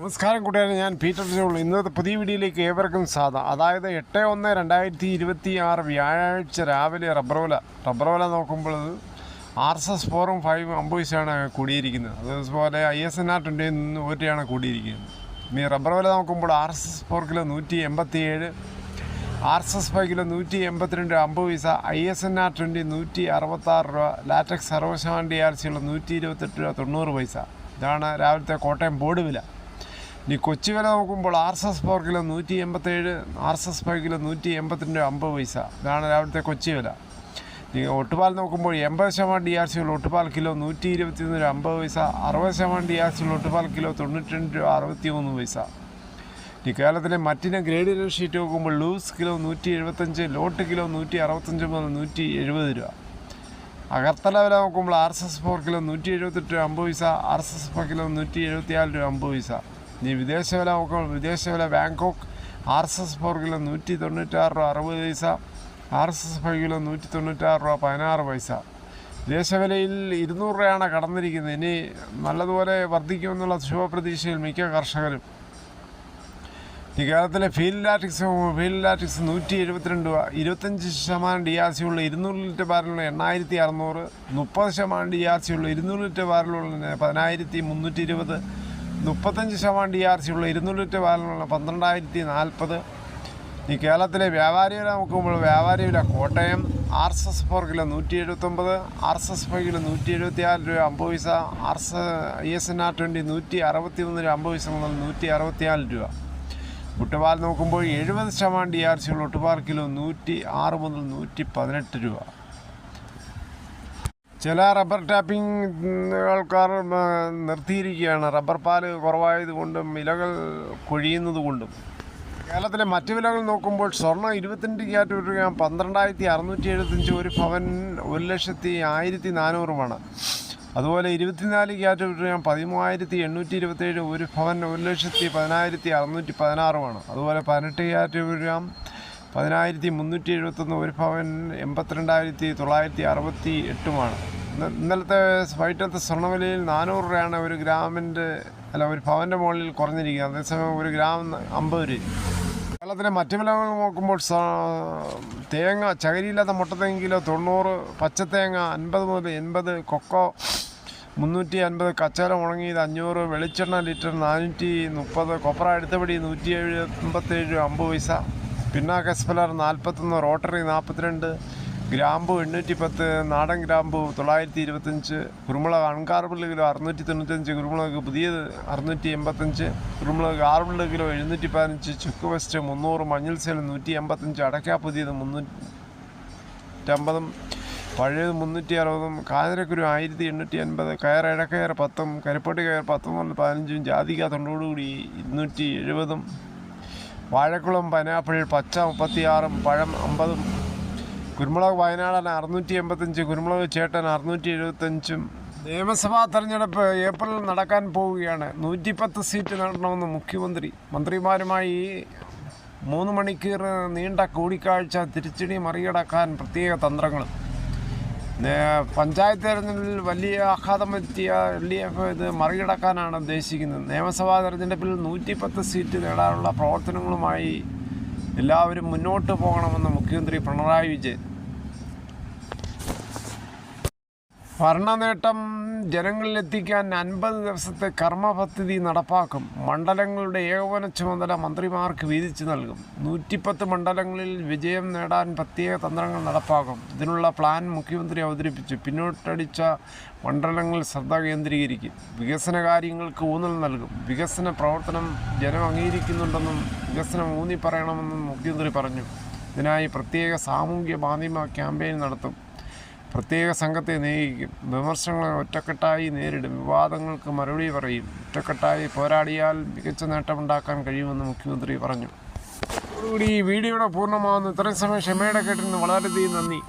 നമസ്കാരം കൂട്ടുകാരെ ഞാൻ പീറ്റർ ജോൾ. ഇന്നത്തെ പുതിയ വീഡിയോയിലേക്ക് ഏവർക്കും സാധ അതായത് എട്ട് ഒന്ന് രണ്ടായിരത്തി ഇരുപത്തി ആറ് വ്യാഴാഴ്ച രാവിലെ റബ്ബർവല റബ്ബർവല നോക്കുമ്പോൾ ആർ എസ് എസ് ഫോറും ഫൈവും അമ്പത് കൂടിയിരിക്കുന്നത്. അതുപോലെ I S N R twenty നിന്ന് രൂപയാണ് കൂടിയിരിക്കുന്നത്. ഇനി റബ്ബർവല നോക്കുമ്പോൾ R S S four kilo നൂറ്റി എൺപത്തി ഏഴ് R S S five kilo നൂറ്റി എൺപത്തിരണ്ട് അമ്പത് പൈസ I S N R twenty നൂറ്റി അറുപത്താറ് രൂപ ലാറ്റക്സ് ആർ സിയുള്ള നൂറ്റി ഇരുപത്തെട്ട് രൂപ തൊണ്ണൂറ് പൈസ. ഇതാണ് രാവിലത്തെ കോട്ടയം ബോർഡ് വില. ഇനി കൊച്ചി വില നോക്കുമ്പോൾ R S S four kilo നൂറ്റി എൺപത്തേഴ് R S S four kilo നൂറ്റി എൺപത്തിരണ്ട് അമ്പത് പൈസ. ഇതാണ് രാവിലത്തെ കൊച്ചി വില. ഇനി ഒട്ടുപാൽ നോക്കുമ്പോൾ എൺപത് ശതമാനം ഡി ആർ സിയുള്ള ഒട്ടുപാൽ കിലോ നൂറ്റി ഇരുപത്തി ഒന്ന് അമ്പത് പൈസ അറുപത് ശതമാനം ഡി ആർ സിയുള്ള ഒട്ടുപാൽ കിലോ തൊണ്ണൂറ്റി രണ്ട് രൂപ അറുപത്തി മൂന്ന് പൈസ. ഈ കേരളത്തിലെ മറ്റിന ഗ്രേഡ് ഇനം ഷീറ്റ് നോക്കുമ്പോൾ ലൂസ് കിലോ നൂറ്റി എഴുപത്തഞ്ച് ലോട്ട് കിലോ നൂറ്റി അറുപത്തഞ്ച് മുതൽ നൂറ്റി എഴുപത് രൂപ. അകർത്തല വില നോക്കുമ്പോൾ R S S four kilo നൂറ്റി എഴുപത്തെട്ട് രൂപ അമ്പത് പൈസ R S S four kilo നൂറ്റി എഴുപത്തിയാറ് രൂപ അമ്പത് പൈസ. ഇനി വിദേശ വില നോക്കുമ്പോൾ വിദേശ വില Bangkok R S S four kilo നൂറ്റി തൊണ്ണൂറ്റാറ് രൂപ അറുപത് പൈസ. R S S five kilo നൂറ്റി തൊണ്ണൂറ്റാറ് രൂപ പതിനാറ് പൈസ. വിദേശ വിലയിൽ ഇരുന്നൂറ് രൂപയാണ് കടന്നിരിക്കുന്നത്. ഇനി നല്ലതുപോലെ വർദ്ധിക്കുമെന്നുള്ള ശുഭപ്രതീക്ഷയിൽ മിക്ക കർഷകരും. ഈ കേരളത്തിലെ ഫീൽഡ് ലാറ്റിക്സ് ഫീൽഡ് ലാറ്റിക്സ് നൂറ്റി എഴുപത്തിരണ്ട് രൂപ. ഇരുപത്തഞ്ച് ശതമാനം ഡി ആർ സി ഉള്ള ഇരുന്നൂറ് ലിറ്റർ ബാരലുള്ള എണ്ണായിരത്തി അറുന്നൂറ്. മുപ്പത് ശതമാനം ഡി ആർ സി ഉള്ള ഇരുന്നൂറ് ലിറ്റർ ബാരലുള്ള പതിനായിരത്തി മുന്നൂറ്റി ഇരുപത് മുപ്പത്തഞ്ച് ശതമാനം ഡി ആർ സി ഉള്ള ഇരുന്നൂറ്റി ബാരലുള്ള പന്ത്രണ്ടായിരത്തി നാൽപ്പത്. ഈ കേരളത്തിലെ വ്യാപാരി വില നോക്കുമ്പോൾ വ്യാപാരി വില Kottayam R S S four kilo നൂറ്റി എഴുപത്തൊമ്പത് R S S five kilo നൂറ്റി എഴുപത്തി ആറ് രൂപ അമ്പത് പൈസ R S I S N R twenty നൂറ്റി അറുപത്തി മൂന്ന് രൂപ അമ്പത് പൈസ മുതൽ നൂറ്റി അറുപത്തിനാല് രൂപ. ഒട്ടുപാൽ നോക്കുമ്പോൾ എഴുപത് ശതമാനം ഡി ആർ സിയുള്ള ഒട്ടുപാൽ കിലോ നൂറ്റി ആറ് മുതൽ നൂറ്റി പതിനെട്ട് രൂപ. ചില റബ്ബർ ടാപ്പിംഗ് ആൾക്കാർ നിർത്തിയിരിക്കുകയാണ്. റബ്ബർ പാൽ കുറവായതുകൊണ്ടും വിലകൾ കൊഴിയുന്നത് കൊണ്ടും കേരളത്തിലെ മറ്റു വിലകൾ നോക്കുമ്പോൾ സ്വർണം ഇരുപത്തിരണ്ട് ക്യാറ്റ് ഒരു ഗ്രാം പന്ത്രണ്ടായിരത്തി അറുന്നൂറ്റി എഴുപത്തഞ്ച് ഒരു ഭവൻ ഒരു ലക്ഷത്തി ആയിരത്തി നാനൂറുമാണ് അതുപോലെ ഇരുപത്തിനാല് ക്യാറ്റ് ഒരു ഗ്രാം പതിമൂവായിരത്തി എണ്ണൂറ്റി ഇരുപത്തേഴ് ഒരു ഭവൻ ഒരു ലക്ഷത്തി പതിനായിരത്തി അറുന്നൂറ്റി പതിനാറുമാണ് അതുപോലെ പതിനെട്ട് ക്യാറ്റ് ഒരു ഗ്രാം പതിനായിരത്തി മുന്നൂറ്റി എഴുപത്തൊന്ന് ഒരു ഭവൻ എൺപത്തിരണ്ടായിരത്തി തൊള്ളായിരത്തി അറുപത്തി എട്ടുമാണ് ഇന്ന- ഇന്നലത്തെ വൈകിട്ടത്തെ സ്വർണവിലയിൽ നാനൂറ് രൂപയാണ് ഒരു ഗ്രാമിന്റെ അല്ല ഒരു ഭവന്റെ മുകളിൽ കുറഞ്ഞിരിക്കുന്നത്. അതേസമയം ഒരു ഗ്രാം അമ്പത് രൂപ. കേരളത്തിലെ മറ്റു വിലകൾ നോക്കുമ്പോൾ തേങ്ങ ചകരിയില്ലാത്ത മുട്ടത്തേങ്ങ കിലോ തൊണ്ണൂറ് പച്ചത്തേങ്ങ അൻപത് മുതൽ എൺപത് കൊക്കോ മുന്നൂറ്റി അൻപത് കച്ചവടം ഉണങ്ങിയത് അഞ്ഞൂറ് വെളിച്ചെണ്ണ ലിറ്റർ നാനൂറ്റി മുപ്പത് കൊപ്ര അടുത്തപടി നൂറ്റി എഴുപത്തേഴ് അമ്പത് പൈസ. പിന്നാക്ക എസ്പലർ നാൽപ്പത്തൊന്ന് റോട്ടറി നാൽപ്പത്തിരണ്ട് ഗ്രാമ്പു എണ്ണൂറ്റി പത്ത് നാടൻ ഗ്രാമ്പു തൊള്ളായിരത്തി ഇരുപത്തഞ്ച് കുരുമുളക് അൺകാർബിൾ കിലോ അറുന്നൂറ്റി തൊണ്ണൂറ്റഞ്ച് കുരുമുളക് പുതിയത് അറുന്നൂറ്റി എൺപത്തഞ്ച് കുരുമുളക് ആറുള്ള കിലോ എഴുന്നൂറ്റി പതിനഞ്ച് ചുക്ക് വെസ്റ്റ് മുന്നൂറ് മഞ്ഞൾ സേൽ നൂറ്റി എൺപത്തഞ്ച് അടയ്ക്ക പുതിയത് മുന്നൂറ്റമ്പതും പഴയത് മുന്നൂറ്റി അറുപതും കാതിരക്കുരു ആയിരത്തി എണ്ണൂറ്റി എൺപത് കയർ ഇടക്കയർ പത്തും കരിപ്പട്ടി കയർ പത്തും മുതൽ പതിനഞ്ചും ജാതിക തൊണ്ടോടുകൂടി ഇരുന്നൂറ്റി എഴുപതും വാഴക്കുളം പൈനാപ്പിൾ പച്ച മുപ്പത്തിയാറും പഴം അമ്പതും കുരുമുളക് വയനാടൻ അറുന്നൂറ്റി എൺപത്തഞ്ച് കുരുമുളക് ചേട്ടൻ അറുന്നൂറ്റി എഴുപത്തഞ്ചും നിയമസഭാ തെരഞ്ഞെടുപ്പ് ഏപ്രിലിൽ നടക്കാൻ പോവുകയാണ്. നൂറ്റിപ്പത്ത് സീറ്റ് നേടണമെന്ന് മുഖ്യമന്ത്രി. മന്ത്രിമാരുമായി മൂന്ന് മണിക്കൂർ നീണ്ട കൂടിക്കാഴ്ച തിരിച്ചടി മറികടക്കാൻ പ്രത്യേക തന്ത്രങ്ങളും. പഞ്ചായത്ത് തെരഞ്ഞെടുപ്പിൽ വലിയ ആഘാതം എത്തിയ എൽ ഡി എഫ് ഇത് മറികടക്കാനാണ് ഉദ്ദേശിക്കുന്നത്. നിയമസഭാ തെരഞ്ഞെടുപ്പിൽ നൂറ്റിപ്പത്ത് സീറ്റ് നേടാനുള്ള പ്രവർത്തനങ്ങളുമായി എല്ലാവരും മുന്നോട്ട് പോകണമെന്ന് മുഖ്യമന്ത്രി പിണറായി വിജയൻ ഭരണനേട്ടം ജനങ്ങളിലെത്തിക്കാൻ അൻപത് ദിവസത്തെ കർമ്മ പദ്ധതി നടപ്പാക്കും. മണ്ഡലങ്ങളുടെ ഏകോപന ചുമതല മന്ത്രിമാർക്ക് വീതിച്ചു നൽകും. നൂറ്റിപ്പത്ത് മണ്ഡലങ്ങളിൽ വിജയം നേടാൻ പ്രത്യേക തന്ത്രങ്ങൾ നടപ്പാക്കും. ഇതിനുള്ള പ്ലാൻ മുഖ്യമന്ത്രി അവതരിപ്പിച്ചു. പിന്നോട്ടടിച്ച മണ്ഡലങ്ങൾ ശ്രദ്ധ കേന്ദ്രീകരിക്കും. വികസന കാര്യങ്ങൾക്ക് ഊന്നൽ നൽകും. വികസന പ്രവർത്തനം ജനം അംഗീകരിക്കുന്നുണ്ടെന്നും വികസനം ഊന്നി പറയണമെന്നും മുഖ്യമന്ത്രി പറഞ്ഞു. ഇതിനായി പ്രത്യേക സാമൂഹ്യ മാധ്യമ ക്യാമ്പയിൻ നടത്തും. പ്രത്യേക സംഘത്തെ നിയോഗിക്കും വിമർശനങ്ങളെ ഒറ്റക്കെട്ടായി നേരിടും. വിവാദങ്ങൾക്ക് മറുപടി പറയും. ഒറ്റക്കെട്ടായി പോരാടിയാൽ മികച്ച നേട്ടമുണ്ടാക്കാൻ കഴിയുമെന്ന് മുഖ്യമന്ത്രി പറഞ്ഞു. കൂടി ഈ വീഡിയോയുടെ പൂർണമാകുന്നു. ഇത്രയും സമയം ക്ഷമയുടെ കേട്ടിരുന്നു വളരെയധികം നന്ദി.